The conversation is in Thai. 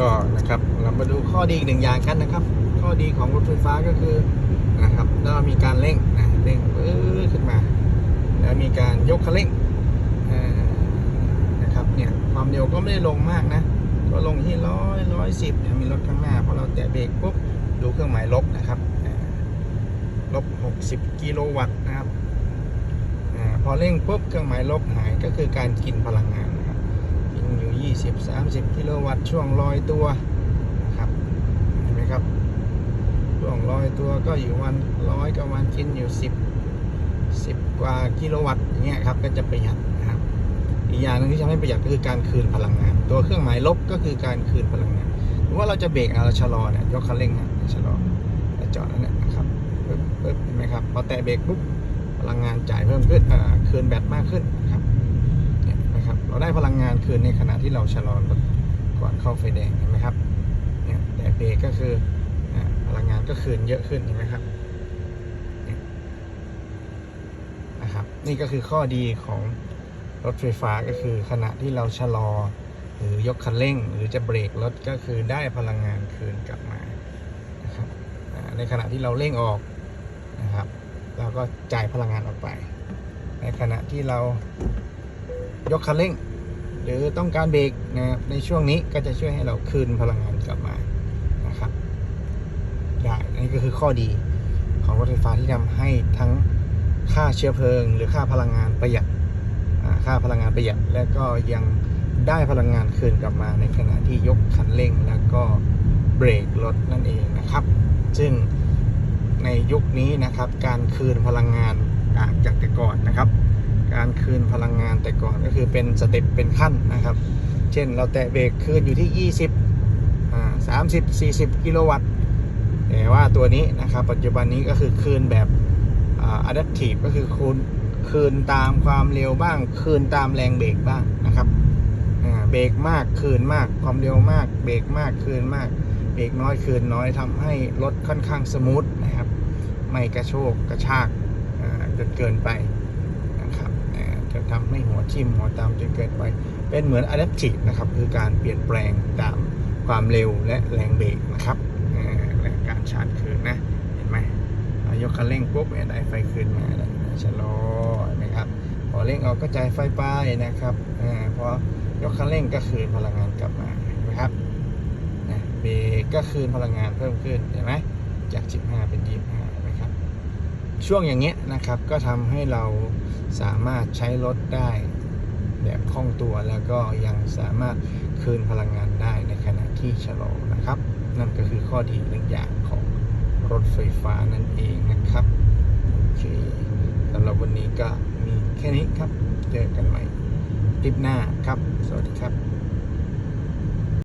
ก็นะครับเรามาดูข้อดีอีกหนึ่งอย่างกันนะครับ ข้อดีของรถไฟฟ้าก็คือนะครับเรามีการเร่งนะเร่งปื้อขึ้นมา แล้วมีการยกคันเร่งนะครับเนี่ยความเร็วก็ไม่ได้ลงมากนะ ก็ลงที่ร้อยร้อยสิบเนี่ยมีรถข้างหน้าพอเราแตะเบรกปุ๊บดูเครื่องหมายลบนะครับลบหกสิบกิโลวัตต์นะครับอพอเร่งปุ๊บเครื่องหมายลบหายก็คือการกินพลังงาน อยู่ 20 30 กิโลวัตต์ช่วงลอยตัวนะครับเห็นไหมครับ ช่วงลอยตัวก็อยู่วันร้อยกับวันกินอยู่ 10 10 กว่ากิโลวัตต์อย่างเงี้ยครับก็จะประหยัดนะครับ อีกอย่างหนึงที่ทำให้ประหยัดก็คือการคืนพลังงาน ตัวเครื่องหมายลบก็คือการคืนพลังงานหรือว่าเราจะเบรกเราชะลอเนี่ยยกคันเร่งอะชะลอจอดแล้วเนี่ยนะครับปึ๊บปึ๊บเห็นไหมครับพอแตะเบรกปุ๊บพลังงานจ่ายเพิ่มขึ้นคืนแบตมากขึ้น เราได้พลังงานคืนในขณะที่เราชะลอรถก่อนเข้าไฟแดงเห็นไหมครับเนี่ยแต่เบรกก็คือพลังงานก็คืนเยอะขึ้นเห็นไหมครับนะครับ นี่ก็คือข้อดีของรถไฟฟ้าก็คือขณะที่เราชะลอ หรือยกคันเร่ง หรือจะเบรกรถก็คือได้พลังงานคืนกลับมานะครับอ่าในขณะที่เราเร่งออกนะครับ เราก็จ่ายพลังงานออกไป ในขณะที่เรา ยกคันเร่ง หรือต้องการเบรกนะครับในช่วงนี้ก็จะช่วยให้เราคืนพลังงานกลับมานะครับ ได้อันนี้ก็คือข้อดีของรถไฟฟ้าที่ทำให้ทั้งค่าเชื้อเพลิง หรือค่าพลังงานประหยัดค่าพลังงานประหยัดและก็ยังได้พลังงานคืนกลับมาในขณะที่ยกคันเร่งแล้วก็เบรกรถนั่นเองนะครับ ซึ่งในยุคนี้นะครับการคืนพลังงานจากแต่ก่อนนะครับ การคืนพลังงานแต่ก่อนก็คือเป็นสเต็ปเป็นขั้นนะครับ เช่นเราแตะเบรกคืนอยู่ที่ 20อ่า30 40 กิโลวัตต์แต่ว่าตัวนี้นะครับ ปัจจุบันนี้ก็คือคืนแบบอ่า adaptive ก็คือคืนคืนตามความเร็วบ้าง คืนตามแรงเบรกบ้างนะครับเบรกมากคืนมากความเร็วมาก เบรกมากคืนมาก เบรกน้อยคืนน้อยทำให้รถค่อนข้างสมูทนะครับ ไม่กระโชกกระชากจนเกินไป จะทำให้หัวทิ่มหัวตามจนเกินไป เป็นเหมือน adaptive นะครับ คือการเปลี่ยนแปลงตามความเร็วและแรงเบรกนะครับและการชาร์จคืนนะ เห็นไหมยกคันเร่งปุ๊บได้ไฟคืนมาแล้วชะลอนะครับ พอเร่งออกก็จ่ายไฟไปนะครับพอยกคันเร่งก็คืนพลังงานกลับมานไหมครับเบรกก็คืนพลังงานเพิ่มขึ้นเห็นไหมจาก 15 เป็น 25นไหมครับ ช่วงอย่างเงี้ยนะครับก็ทำให้เรา สามารถใช้รถได้แบบคล่องตัวแล้วก็ยังสามารถคืนพลังงานได้ในขณะที่ชะลอนะครับ นั่นก็คือข้อดีหนึ่งอย่างของรถไฟฟ้านั่นเองนะครับโอเคสำหรับวันนี้ก็มีแค่นี้ครับ เจอกันใหม่คลิปหน้าครับ สวัสดีครับ